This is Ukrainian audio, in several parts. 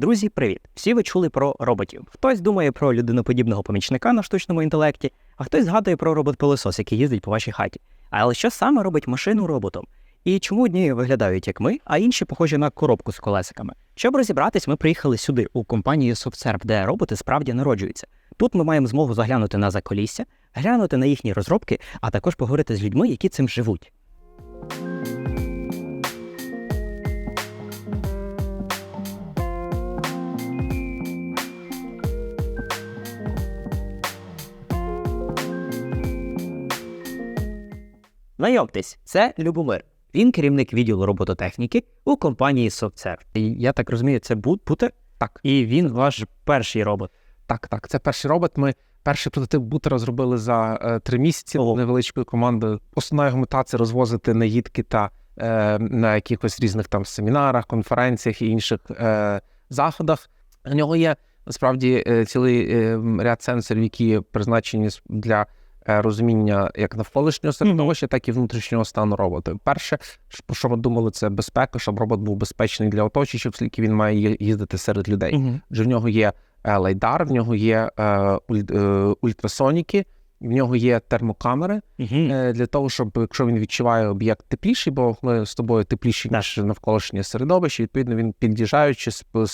Друзі, привіт! Всі ви чули про роботів. Хтось думає про людиноподібного помічника на штучному інтелекті, а хтось згадує про робот-пилосос, який їздить по вашій хаті. Але що саме робить машину роботом? І чому одні виглядають як ми, а інші похожі на коробку з колесиками? Щоб розібратись, ми приїхали сюди, у компанію SoftServe, де роботи справді народжуються. Тут ми маємо змогу заглянути на заколісся, глянути на їхні розробки, а також поговорити з людьми, які цим живуть. Знайомтесь, це Любомир. Він керівник відділу робототехніки у компанії SoftServe. І я так розумію, це бут бутер? Так. І він ваш перший робот. Так, так, це перший робот. Ми перший прототип бутера зробили за е, три місяці невеличкою командою. Основна його мета це розвозити наїдки та е, на якихось різних там семінарах, конференціях і інших е, заходах. У нього є насправді е, цілий е, ряд сенсорів, які призначені для розуміння як навколишнього середовища, так і внутрішнього стану робота. Перше, про що ми думали, це безпека, щоб робот був безпечний для оточуючих, оскільки він має їздити серед людей. Угу. Адже в нього є е, лайдар, в нього є е, уль- е, ультрасоніки, в нього є термокамери е, для того, щоб якщо він відчуває об'єкт тепліший, бо ми з тобою тепліші ніж навколишнє середовище, відповідно він під'їжджаючи сп-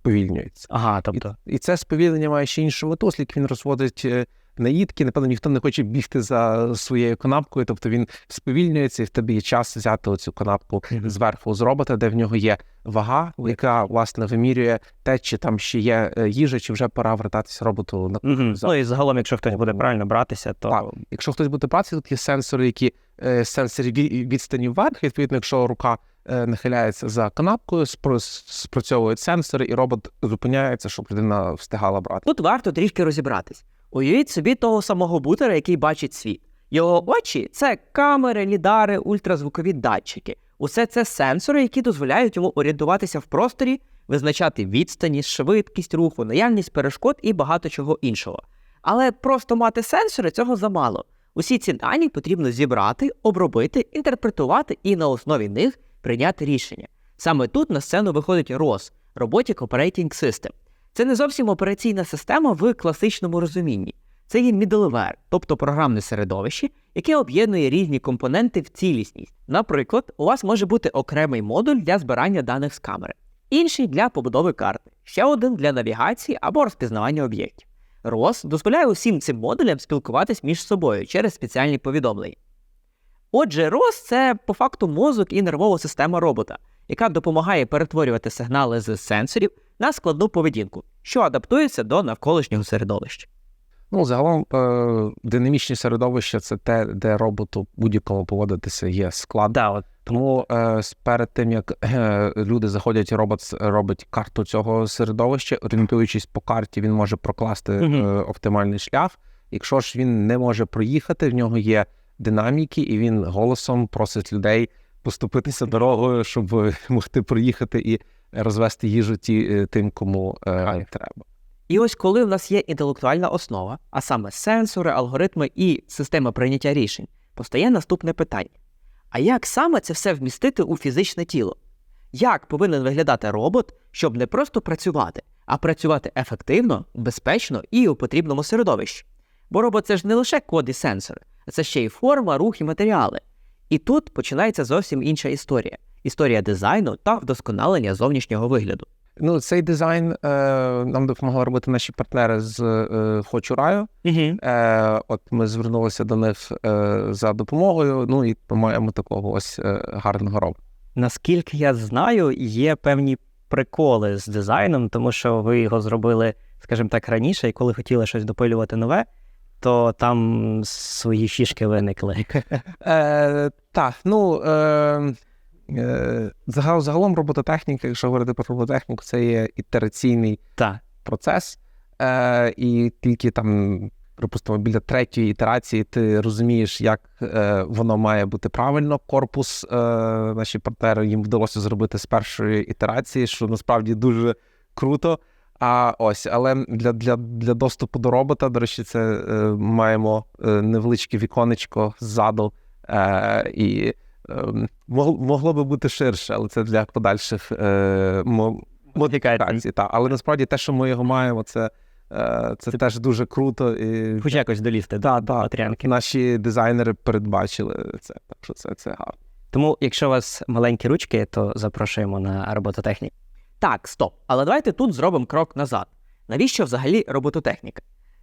сповільнюється. Ага, тобто. І це сповільнення має ще іншу мету, оскільки він розводить е, наїдки. Напевно, ніхто не хоче бігти за своєю канапкою, тобто він сповільнюється, і в тебе є час взяти оцю канапку зверху з робота, де в нього є вага, яка власне вимірює те, чи там ще є е, їжа, чи вже пора вертатися роботу на Угу. за- Ну і загалом, якщо хтось буде правильно братися, то Так. Якщо хтось буде працювати, тут є сенсори, які е, сенсори відстані вверх. Відповідно, якщо рука е, нахиляється за канапкою, спрацьовують сенсори, і робот зупиняється, щоб людина встигала брати. тут варто трішки розібратись. Уявіть собі того самого бутера, який бачить світ. Його очі це камери, лідари, ультразвукові датчики. Усе це сенсори, які дозволяють йому орієнтуватися в просторі, визначати відстані, швидкість руху, наявність перешкод і багато чого іншого. Але просто мати сенсори цього замало. Усі ці дані потрібно зібрати, обробити, інтерпретувати і на основі них прийняти рішення. Саме тут на сцену виходить ROS – Robotic Operating System. Це не зовсім операційна система в класичному розумінні. Це є middleware, тобто програмне середовище, яке об'єднує різні компоненти в цілісність. Наприклад, у вас може бути окремий модуль для збирання даних з камери, інший для побудови карти, ще один для навігації або розпізнавання об'єктів. ROS дозволяє усім цим модулям спілкуватись між собою через спеціальні повідомлення. Отже, ROS – це по факту мозок і нервова система робота, яка допомагає перетворювати сигнали з сенсорів на складну поведінку, що адаптується до навколишнього середовища. Ну загалом е, динамічні середовища це те, де роботу будь-якому поводитися є склад. Да, от. Тому е, перед тим як е, люди заходять, робот робить карту цього середовища, орієнтуючись по карті, він може прокласти е, оптимальний шлях. Якщо ж він не може проїхати, в нього є динаміки, і він голосом просить людей поступитися дорогою, щоб могти проїхати і розвести їжу ті, е, тим, кому е, треба. І ось коли в нас є інтелектуальна основа, а саме сенсори, алгоритми і система прийняття рішень, постає наступне питання: а як саме це все вмістити у фізичне тіло? Як повинен виглядати робот, щоб не просто працювати, а працювати ефективно, безпечно і у потрібному середовищі? Бо робот це ж не лише код і сенсори, а це ще й форма, рух і матеріали. І тут починається зовсім інша історія історія дизайну та вдосконалення зовнішнього вигляду. Ну, цей дизайн е, нам допомогли робити наші партнери з е, Хочураю. Е, от ми звернулися до них е, за допомогою. Ну і ми маємо такого ось е, гарного робота. Наскільки я знаю, є певні приколи з дизайном, тому що ви його зробили, скажімо так, раніше, і коли хотіли щось допилювати нове, то там свої фішки виникли. Е, так, ну е, загалом робототехніка, якщо говорити про робототехніку, це є ітераційний Так. процес, е, і тільки там, припустимо, біля третьої ітерації ти розумієш, як е, воно має бути правильно. Корпус е, наші партнери їм вдалося зробити з першої ітерації, що насправді дуже круто. А ось, але для, для, для доступу до робота, до речі, це е, маємо е, невеличке віконечко ззаду, е, і е, могло, могло би бути ширше, але це для подальших е, мо- модифікації. Та. Але насправді те, що ми його маємо, це, е, це теж дуже круто. І Хоч якось долізти та, до та, Патріанки. наші дизайнери передбачили це. Так що це, це гарно. Тому, якщо у вас маленькі ручки, то запрошуємо на робототехніку. Так, стоп. Але давайте тут зробимо крок назад. Навіщо взагалі робототехніка?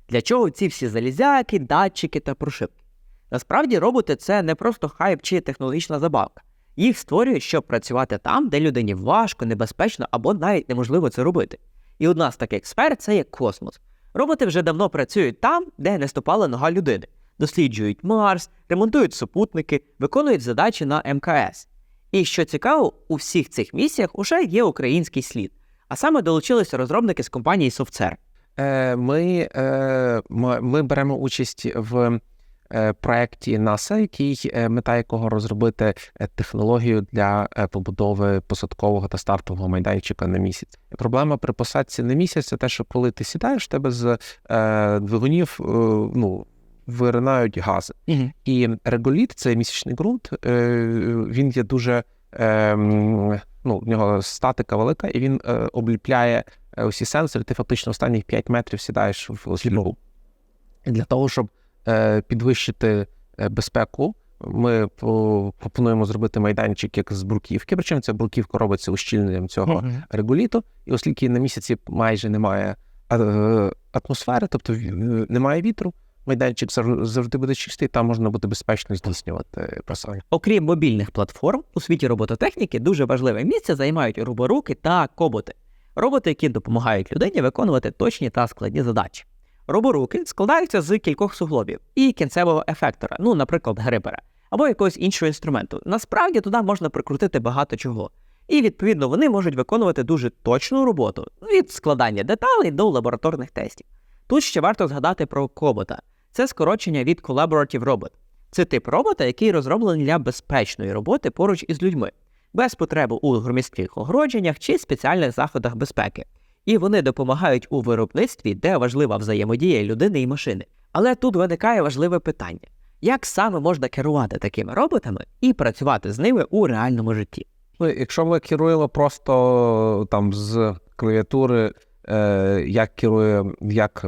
Для чого ці всі залізяки, датчики та прошивки? Насправді роботи це не просто хайп чи технологічна забавка. Їх створюють, щоб працювати там, де людині важко, небезпечно або навіть неможливо це робити. І одна з таких сфер це є космос. Роботи вже давно працюють там, де не ступала нога людини, досліджують Марс, ремонтують супутники, виконують задачі на МКС. І що цікаво, у всіх цих місіях уже є український слід, а саме долучилися розробники з компанії SoftServe. Е, Ми, е, ми, беремо участь в проєкті NASA, який е, мета якого розробити е, технологію для е, побудови посадкового та стартового майданчика на місяць. Проблема при посадці на місяць це те, що коли ти сідаєш, тебе з е, двигунів е, ну, виринають гази. І реголіт, це місячний ґрунт, е, він є дуже е, ну, в нього статика велика, і він е, обліпляє е, усі сенсори. Ти фактично останніх 5 метрів сідаєш в сліпу. Для того, щоб е, підвищити е, безпеку, ми по- пропонуємо зробити майданчик як з бруківки. Причому ця бруківка робиться ущільненням цього регуліту, і оскільки на місяці майже немає е, атмосфери, тобто немає вітру, майданчик зав- завжди буде чистий, там можна буде безпечно здійснювати просування. Окрім мобільних платформ, у світі робототехніки дуже важливе місце займають роборуки та коботи. Роботи, які допомагають людині виконувати точні та складні задачі. Роборуки складаються з кількох суглобів і кінцевого ефектора, ну, наприклад, грипера, або якогось іншого інструменту. Насправді туди можна прикрутити багато чого. І відповідно вони можуть виконувати дуже точну роботу від складання деталей до лабораторних тестів. Тут ще варто згадати про кобота. Це скорочення від Collaborative Robot. Це тип робота, який розроблений для безпечної роботи поруч із людьми, без потреби у громістких огородженнях чи спеціальних заходах безпеки. І вони допомагають у виробництві, де важлива взаємодія людини і машини. Але тут виникає важливе питання: як саме можна керувати такими роботами і працювати з ними у реальному житті? Ну, якщо ми керуємо просто там з клавіатури, е, як керує, як,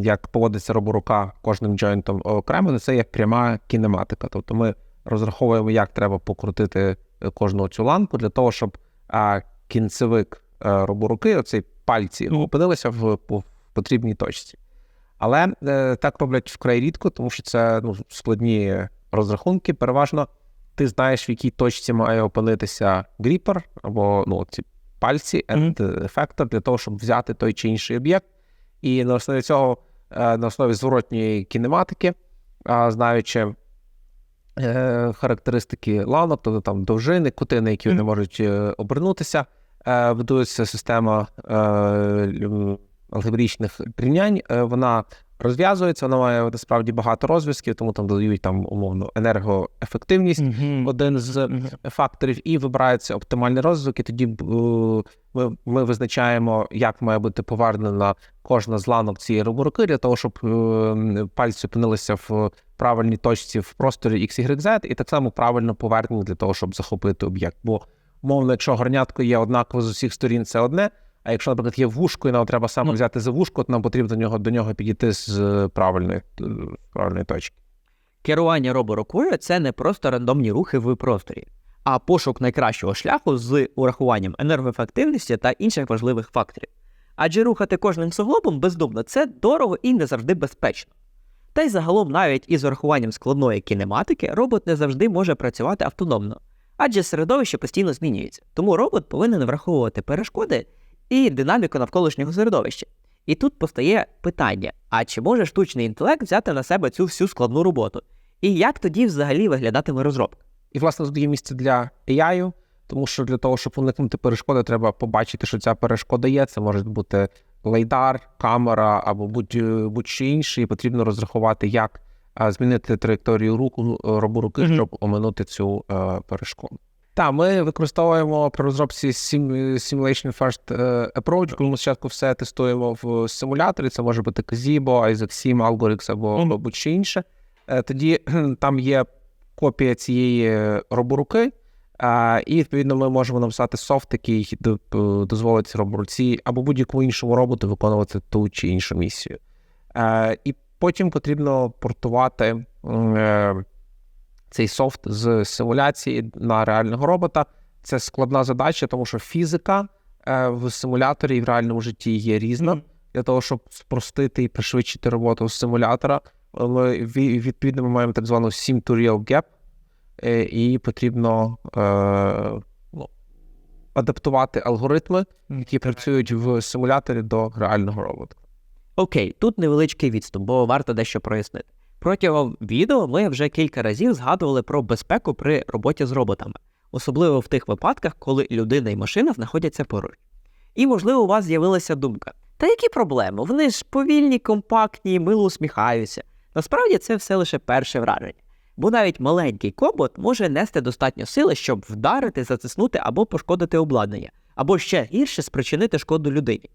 як поводиться роборука кожним джойнтом окремо, це як пряма кінематика. Тобто ми розраховуємо, як треба покрутити е, кожну цю лампу для того, щоб а, кінцевик е, роборуки, оцей пальці, опинилися в, потрібній точці. Але е, так роблять вкрай рідко, тому що це ну, складні розрахунки. Переважно ти знаєш, в якій точці має опинитися гріпер або ну, ці пальці, ефектор для того, щоб взяти той чи інший об'єкт. І на основі цього, е, на основі зворотньої кінематики, а, знаючи е, характеристики ланок, тобто там довжини, кути, на які вони можуть е, обернутися, е, будується система е, алгебричних рівнянь. Е, Вона розв'язується, вона має насправді багато розв'язків, тому там додають там умовно енергоефективність один з факторів, і вибирається оптимальний розвиток, і тоді е, ми, ми визначаємо, як має бути повернена кожна з ланок цієї роборуки для того, щоб е, пальці опинилися в правильній точці в просторі XYZ, і так само правильно повернені для того, щоб захопити об'єкт. Бо умовно, якщо горнятко є однаково з усіх сторін, це одне. А якщо, наприклад, є вушко, і нам треба саме Ну. взяти за вушко, то нам потрібно до нього до нього підійти з е, правильної, е, правильної точки. Керування роборукою це не просто рандомні рухи в просторі, а пошук найкращого шляху з урахуванням енергоефективності та інших важливих факторів. Адже рухати кожним суглобом бездумно це дорого і не завжди безпечно. Та й загалом, навіть із урахуванням складної кінематики, робот не завжди може працювати автономно, адже середовище постійно змінюється, тому робот повинен враховувати перешкоди і динаміку навколишнього середовища. І тут постає питання: а чи може штучний інтелект взяти на себе цю всю складну роботу? І як тоді взагалі виглядатиме розробка? І, власне, тут є місце для AI, тому що для того, щоб уникнути перешкоди, треба побачити, що ця перешкода є. Це може бути лейдар, камера або будь, будь-що інше, і потрібно розрахувати, як змінити траєкторію руку роборуки, Мгм. щоб оминути цю е, перешкоду. Так, ми використовуємо при розробці Simulation First е, Approach, коли ми спочатку все тестуємо в симуляторі. Це може бути Kazibo, Isaac Sim, Algorix або, Мгм. або будь-що інше. Е, Тоді там є копія цієї роборуки, Е, І відповідно ми можемо написати софт, який е, дозволить роборуці або будь-якому іншому роботу виконувати ту чи іншу місію. Е, І потім потрібно портувати е, цей софт з симуляції на реального робота. Це складна задача, тому що фізика е, в симуляторі і в реальному житті є різна. Для того, щоб спростити і пришвидшити роботу симулятора, е, ми відповідно ми маємо так звану sim to real gap, е, і потрібно е, ну, адаптувати алгоритми, які працюють в симуляторі до реального робота. Окей, тут невеличкий відступ, бо варто дещо прояснити. Протягом відео ми вже кілька разів згадували про безпеку при роботі з роботами, особливо в тих випадках, коли людина і машина знаходяться поруч. І, можливо, у вас з'явилася думка: та які проблеми? Вони ж повільні, компактні, мило усміхаються. Насправді це все лише перше враження. Бо навіть маленький кобот може нести достатньо сили, щоб вдарити, затиснути або пошкодити обладнання, або ще гірше спричинити шкоду людині.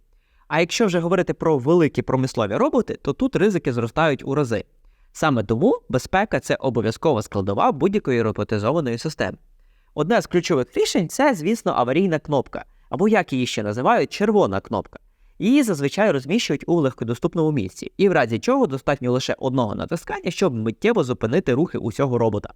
А якщо вже говорити про великі промислові роботи, то тут ризики зростають у рази. Саме тому безпека це обов'язкова складова будь-якої роботизованої системи. Одне з ключових рішень це, звісно, аварійна кнопка, або як її ще називають, червона кнопка. Її зазвичай розміщують у легкодоступному місці, і в разі чого достатньо лише одного натискання, щоб миттєво зупинити рухи усього робота.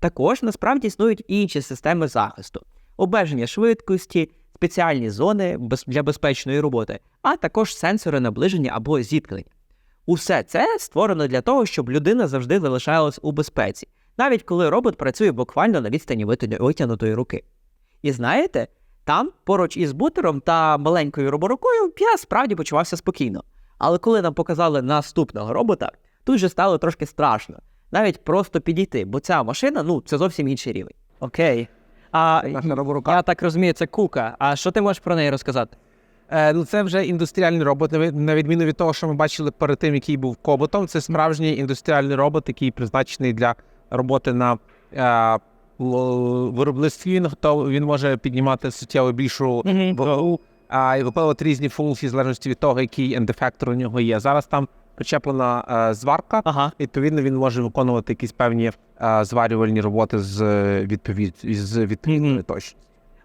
Також насправді існують інші системи захисту, обмеження швидкості, спеціальні зони для безпечної роботи, а також сенсори наближення або зіткнення. Усе це створено для того, щоб людина завжди залишалась у безпеці, навіть коли робот працює буквально на відстані витя- витягнутої руки. І знаєте, там, поруч із бутером та маленькою роборукою, я справді почувався спокійно. Але коли нам показали наступного робота, тут же стало трошки страшно. Навіть просто підійти, бо ця машина, ну, це зовсім інший рівень. Окей. А Наша роборука. я так розумію, це кука. А що ти можеш про неї розказати? Е, ну, це вже індустріальний робот, на відміну від того, що ми бачили перед тим, який був коботом. Це справжній індустріальний робот, який призначений для роботи на е, виробництві. Він готов, він може піднімати суттєво більшу вагу а, і виконувати різні функції в залежності від того, який ендефектор у нього є. Зараз там причеплена е, зварка. Ага. Відповідно, він може виконувати якісь певні е, зварювальні роботи з е, відповід з відповідною Мгм. точністю.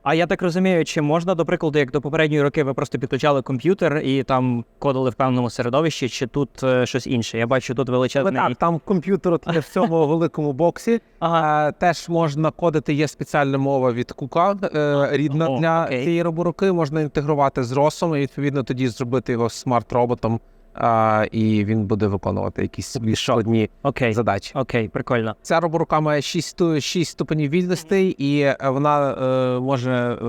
А я так розумію, чи можна, до прикладу, як до попередньої роки ви просто підключали комп'ютер і там кодили в певному середовищі, чи тут е, щось інше? Я бачу тут величезний. Так, там комп'ютер от є в цьому великому боксі. Ага. Е, Теж можна кодити, є спеціальна мова від кука, е, рідна О, для окей. цієї роборуки. Можна інтегрувати з ROS, і відповідно тоді зробити його смарт-роботом, е, і він буде виконувати якісь складні Окей. задачі. Окей, прикольно. Ця роборука має 6, 6 ступенів вільностей, і е, вона е, може е,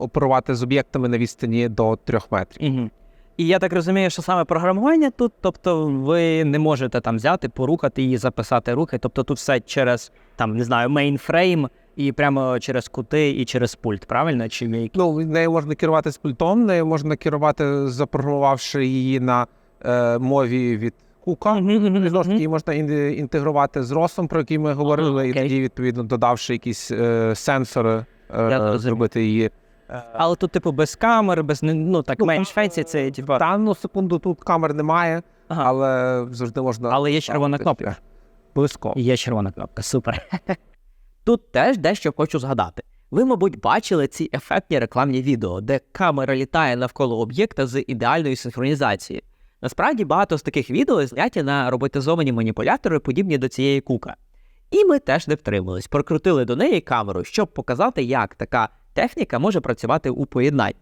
оперувати з об'єктами на відстані до 3 метрів. Угу. І я так розумію, що саме програмування тут, тобто ви не можете там взяти, порухати і записати рухи. Тобто тут все через там, не знаю, мейнфрейм і прямо через кути і через пульт, правильно? Чи? Ну, нею можна керувати з пультом, нею можна керувати, запрограмувавши її на е, мові від Кука. І знову ж таки, її можна інтегрувати з ROS, про який ми говорили, і тоді, відповідно, додавши якісь е, сенсори, е, зробити її. е, Але тут, типу, без камер, без ну так Ну, менш фенсі, це типу. Та ну секунду тут камер немає, Ага. але завжди можна. Але є червона кнопка. Близько. Є червона кнопка, супер. Тут теж дещо хочу згадати. Ви, мабуть, бачили ці ефектні рекламні відео, де камера літає навколо об'єкта з ідеальною синхронізацією. Насправді багато з таких відео зняті на роботизовані маніпулятори, подібні до цієї кука. І ми теж не втримались, прокрутили до неї камеру, щоб показати, як така техніка може працювати у поєднанні.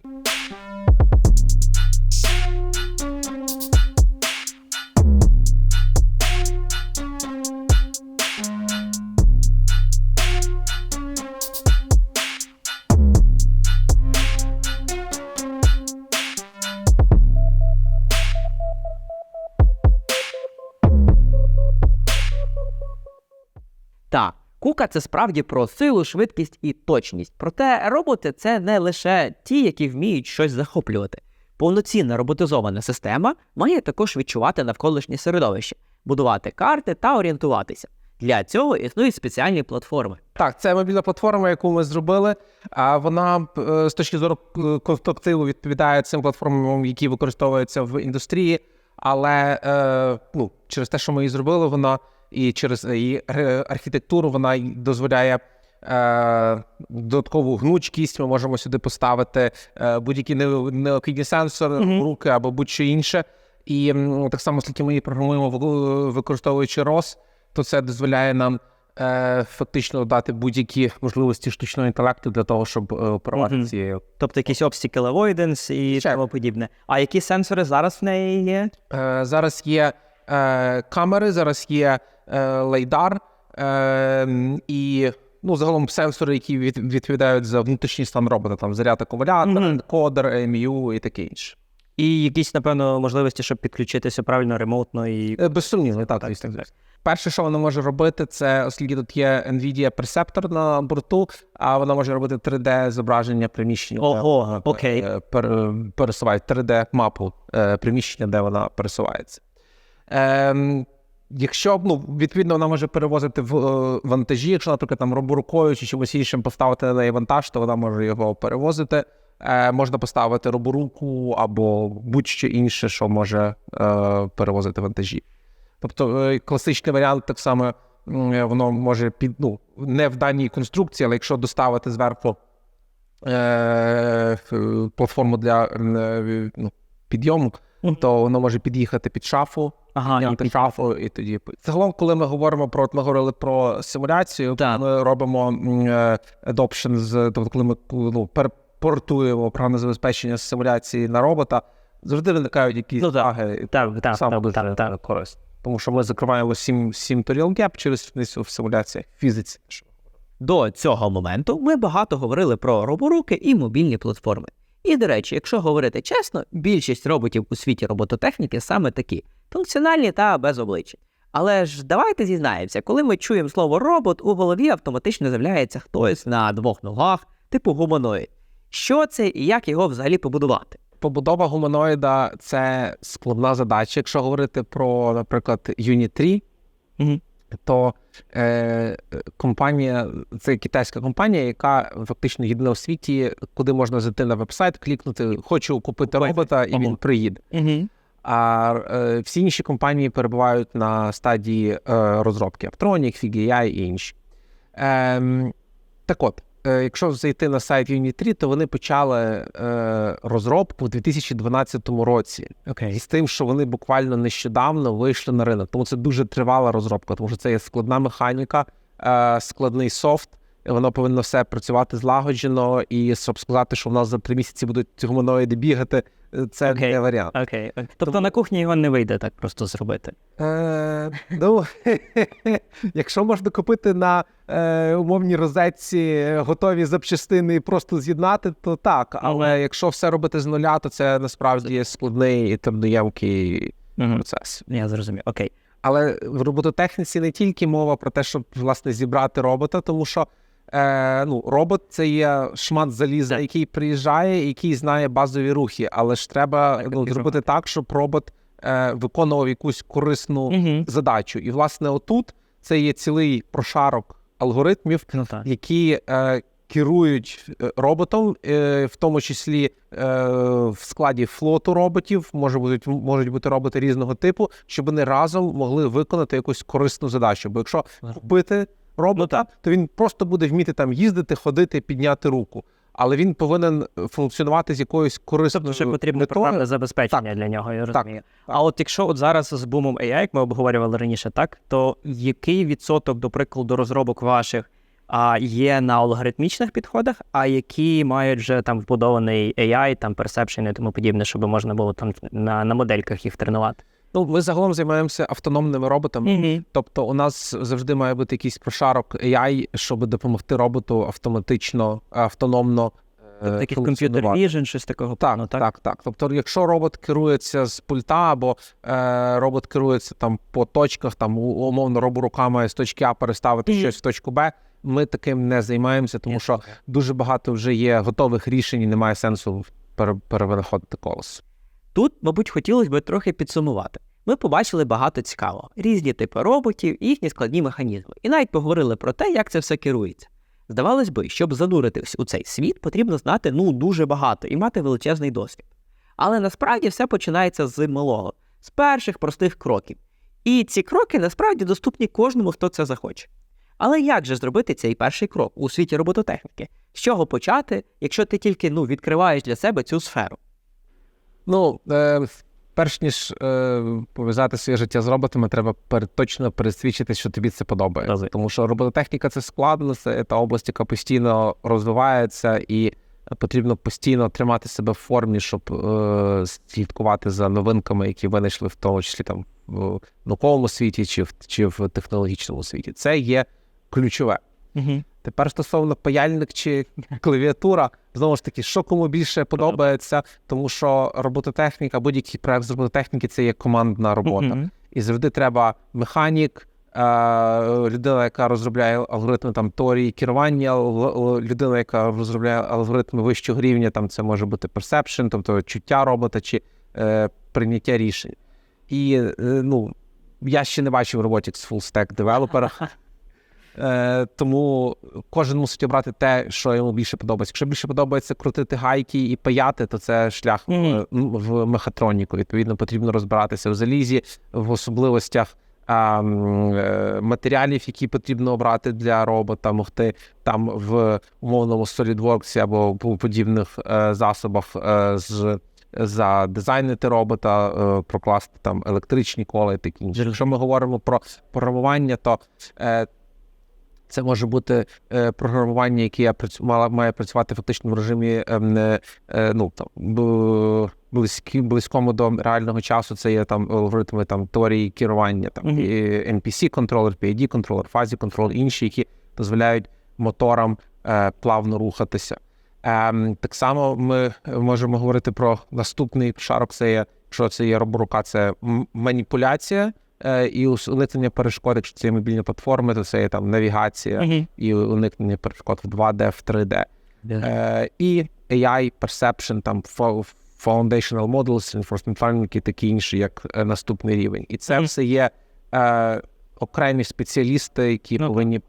Кука це справді про силу, швидкість і точність. Проте роботи це не лише ті, які вміють щось захоплювати. Повноцінна роботизована система має також відчувати навколишнє середовище, будувати карти та орієнтуватися. Для цього існують спеціальні платформи. Так, це мобільна платформа, яку ми зробили. А вона е, з точки зору е, конструктиву відповідає цим платформам, які використовуються в індустрії. Але е, ну, через те, що ми її зробили, вона і через її архітектуру вона дозволяє е, додаткову гнучкість. Ми можемо сюди поставити е, будь-які не- необхідні сенсори, Мгм. руки або будь-що інше. І так само, оскільки ми її програмуємо використовуючи ROS, то це дозволяє нам е, фактично дати будь-які можливості штучного інтелекту для того, щоб оперувати Мгм. цією. Тобто якісь obstacle avoidance і Ще. тому подібне. А які сенсори зараз в неї є? Зараз є камери, зараз є лейдар е, і ну, загалом сенсори, які від, відповідають за внутрішній стан робота, там заряд акумулятора, Мгм. кодер, EMU і таке інше. І якісь, напевно, можливості, щоб підключитися правильно ремонтно і. Е, Безсумнівно, так, Так, звісно. так. Перше, що вона може робити, це оскільки тут є NVIDIA Perceptor на борту, а вона може робити 3D зображення приміщення. Ого, окей. е, пер- пересуває 3D мапу е, приміщення, де вона пересувається. Ем, Якщо ну, відповідно вона може перевозити в е, вантажі, якщо, наприклад, там роборукою чи чимось іншим поставити на неї вантаж, то вона може його перевозити. Е, можна поставити роборуку або будь-що інше, що може е, перевозити вантажі. Тобто е, класичний варіант так само е, воно може під ну, не в даній конструкції, але якщо доставити зверху е, платформу для е, ну, підйому. То воно може під'їхати під шафу, Ага, і під- шафу і тоді. Загалом, коли ми говоримо про ми говорили про симуляцію, Так. ми робимо е, adoption з тобто, коли ми ну, перепортуємо програмне забезпечення з симуляції на робота, завжди виникають якісь Ну, баги. Так, так, Саме так, так, так. корисно. Тому що ми закриваємо 7, 7 turtle gap через в симуляціях в фізиці. До цього моменту ми багато говорили про роборуки і мобільні платформи. І, до речі, якщо говорити чесно, більшість роботів у світі робототехніки саме такі функціональні та без обличчя. Але ж давайте зізнаємося, коли ми чуємо слово робот, у голові автоматично з'являється хтось на двох ногах, типу гуманоїд. Що це і як його взагалі побудувати? Побудова гуманоїда це складна задача. Якщо говорити про, наприклад, Unit 3, Мгм. то е, компанія, це китайська компанія, яка фактично єдина в світі, куди можна зайти на веб-сайт, клікнути Хочу купити робота, і він приїде. Угу. А е, всі інші компанії перебувають на стадії е, розробки Aptronic, FigAI і інші. Е, так от, е, якщо зайти на сайт Unity то вони почали е, розробку в 2012 році. Окей. З тим, що вони буквально нещодавно вийшли на ринок. Тому це дуже тривала розробка, тому що це є складна механіка, е, складний софт. і Воно повинно все працювати злагоджено, і щоб сказати, що в нас за три місяці будуть гуманоїди бігати, е, це Окей. не варіант. Окей. Тобто Тому- на кухні його не вийде так просто зробити. Е, ну, якщо можна купити на е, умовній розетці готові запчастини і просто з'єднати, то так. Але якщо все робити з нуля, то це насправді є складний і трудноємкий Угу. процес. Я зрозумів. Окей. Але в робототехніці не тільки мова про те, щоб власне зібрати робота, тому що е, ну, робот це є шмат заліза, Так. який приїжджає, який знає базові рухи, але ж треба Так, ну, зробити так, щоб робот е, виконував якусь корисну задачу. І власне, отут це є цілий прошарок алгоритмів, Ну які е, керують е, роботом, е, в тому числі е, в складі флоту роботів, може бути, можуть бути роботи різного типу, щоб вони разом могли виконати якусь корисну задачу. Бо якщо купити робота, то він просто буде вміти там їздити, ходити, підняти руку. Але він повинен функціонувати з якоюсь корисною Тобто ще потрібне програмне забезпечення для нього, я Так, розумію. А от якщо от зараз з бумом AI, як ми обговорювали раніше, так то який відсоток, до прикладу, розробок ваших а, є на алгоритмічних підходах, а які мають вже там вбудований AI, там perception і тому подібне, щоб можна було там на, на модельках їх тренувати? Ну, ми загалом займаємося автономними роботами. Угу. Тобто, у нас завжди має бути якийсь прошарок AI, щоб допомогти роботу автоматично, автономно. е, Тобто якийсь комп'ютер функціонувати. vision, щось такого Так, плану, так, так, так. Тобто, якщо робот керується з пульта, або е, робот керується там по точках, там умовно роборука має з точки А переставити Мгм. щось в точку Б, ми таким не займаємося, тому що дуже багато вже є готових рішень і немає сенсу пере, перевинаходити колесо. Тут, мабуть, хотілося б трохи підсумувати. Ми побачили багато цікавого, різні типи роботів їхні складні механізми, і навіть поговорили про те, як це все керується. Здавалось би, щоб зануритись у цей світ, потрібно знати ну дуже багато і мати величезний досвід. Але насправді все починається з малого, з перших простих кроків. І ці кроки насправді доступні кожному, хто це захоче. Але як же зробити цей перший крок у світі робототехніки? З чого почати, якщо ти тільки ну, відкриваєш для себе цю сферу? Ну, е, перш ніж е, пов'язати своє життя з роботами, треба пер, точно пересвідчити, що тобі це подобається. Добре. Тому що робототехніка це складно, це та область, яка постійно розвивається, і потрібно постійно тримати себе в формі, щоб е, слідкувати за новинками, які винайшли в тому числі там в науковому світі чи в, чи в технологічному світі. Це є ключове. Угу. Тепер стосовно паяльник чи клавіатура, знову ж таки, що кому більше подобається, тому що робототехніка, будь-який проект з робототехніки це є командна робота. І завжди треба механік, е, людина, яка розробляє алгоритми там теорії керування, людина, яка розробляє алгоритми вищого рівня, там це може бути perception, тобто чуття робота чи е, прийняття рішень. І е, ну, я ще не бачив robotics full stack девелопера. Е, тому кожен мусить обрати те, що йому більше подобається. Якщо більше подобається крутити гайки і паяти, то це шлях м, в мехатроніку. Відповідно, потрібно розбиратися в залізі, в особливостях а, е, матеріалів, які потрібно обрати для робота, могти там в умовному SolidWorks або в подібних е, засобах е, з. Задизайнити робота, е, прокласти там електричні кола і таке інше. Якщо ми говоримо про програмування, то е, це може бути е, програмування, яке я працю- мала має працювати фактично в режимі ем, е, е, ну там близькі, близькому до реального часу. Це є там алгоритми там теорії керування, там Мгм. і NPC контролер, PID контролер, фазі контролер, інші, які дозволяють моторам е, плавно рухатися. Ем, так само ми можемо говорити про наступний шарок. Це є що це є роборука, це маніпуляція е, і уникнення перешкод, якщо це мобільні платформи, то це є там навігація Угу. і уникнення перешкод в 2D, в 3D. Е, і AI, Perception, там fo- Foundational Models, Reinforcement Learning і такі інші, як е, наступний рівень. І це Мгм. все є е, окремі спеціалісти, які Ну, повинні е,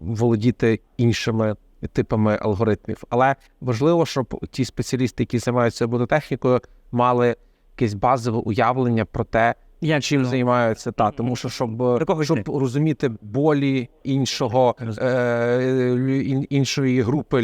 володіти іншими типами алгоритмів. Але важливо, щоб ті спеціалісти, які займаються робототехнікою, мали якесь базове уявлення про те, Як чим займаються, та тому що щоб, Про кого щоб розуміти болі іншого е, іншої групи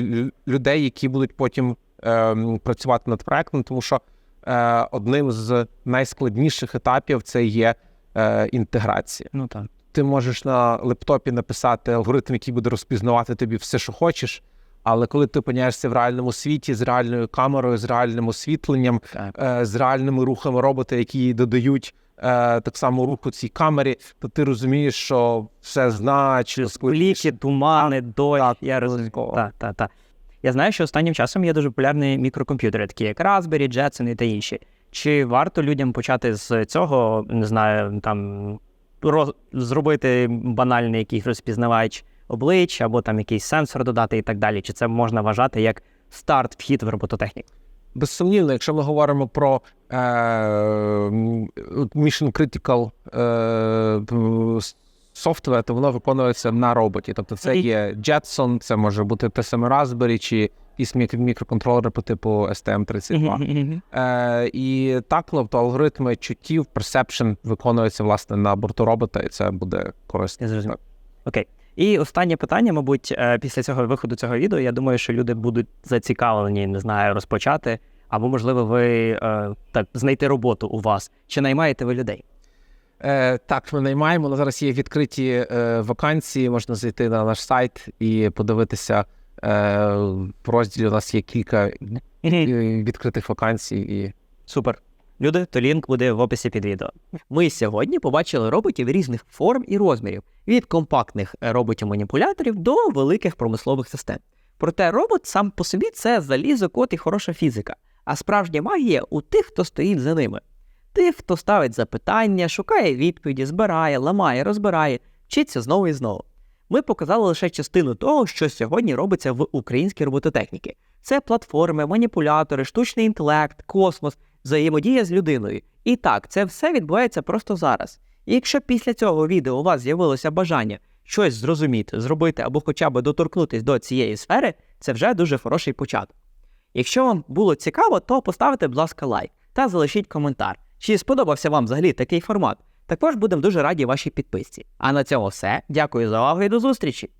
людей, які будуть потім е, працювати над проектом, тому що е, одним з найскладніших етапів це є е, інтеграція. Ну так. Ти можеш на лептопі написати алгоритм, який буде розпізнавати тобі все, що хочеш. Але коли ти опиняєшся в реальному світі з реальною камерою, з реальним освітленням, е, з реальними рухами робота, які додають так само руху цій камері, то ти розумієш, що все значно Спліки, тумани, дощ, я розумію. Так, так, так. Я знаю, що останнім часом є дуже популярні мікрокомп'ютери, такі як Raspberry, Jetson і та інші. Чи варто людям почати з цього, не знаю, там роз... зробити банальний якийсь розпізнавач облич, або там якийсь сенсор додати і так далі? Чи це можна вважати як старт вхід в робототехніку? Безсумнівно, якщо ми говоримо про е, mission critical е, софтвер, то воно виконується на роботі. Тобто це є Jetson, це може бути те саме Raspberry чи якісь мікроконтролери по типу STM32. Е, і так, тобто алгоритми чуттів, perception виконуються власне на борту робота, і це буде корисно. Окей. І останнє питання, мабуть, е, після цього виходу цього відео, я думаю, що люди будуть зацікавлені, не знаю, розпочати, або, можливо, ви е, так знайти роботу у вас. Чи наймаєте ви людей? Е, так, ми наймаємо. На зараз є відкриті е, вакансії. Можна зайти на наш сайт і подивитися. Е, в розділі у нас є кілька відкритих вакансій. І Супер. Люди, то лінк буде в описі під відео. Ми сьогодні побачили роботів різних форм і розмірів, від компактних е, роботів-маніпуляторів до великих промислових систем. Проте робот сам по собі це залізо, код і хороша фізика, а справжня магія у тих, хто стоїть за ними. Тих, хто ставить запитання, шукає відповіді, збирає, ламає, розбирає, вчиться знову і знову. Ми показали лише частину того, що сьогодні робиться в українській робототехніці. Це платформи, маніпулятори, штучний інтелект, космос, взаємодія з людиною. І так, це все відбувається просто зараз. І якщо після цього відео у вас з'явилося бажання щось зрозуміти, зробити або хоча б доторкнутися до цієї сфери, це вже дуже хороший початок. Якщо вам було цікаво, то поставте, будь ласка, лайк та залишіть коментар. Чи сподобався вам взагалі такий формат? Також будемо дуже раді вашій підписці. А на цьому все. Дякую за увагу і до зустрічі!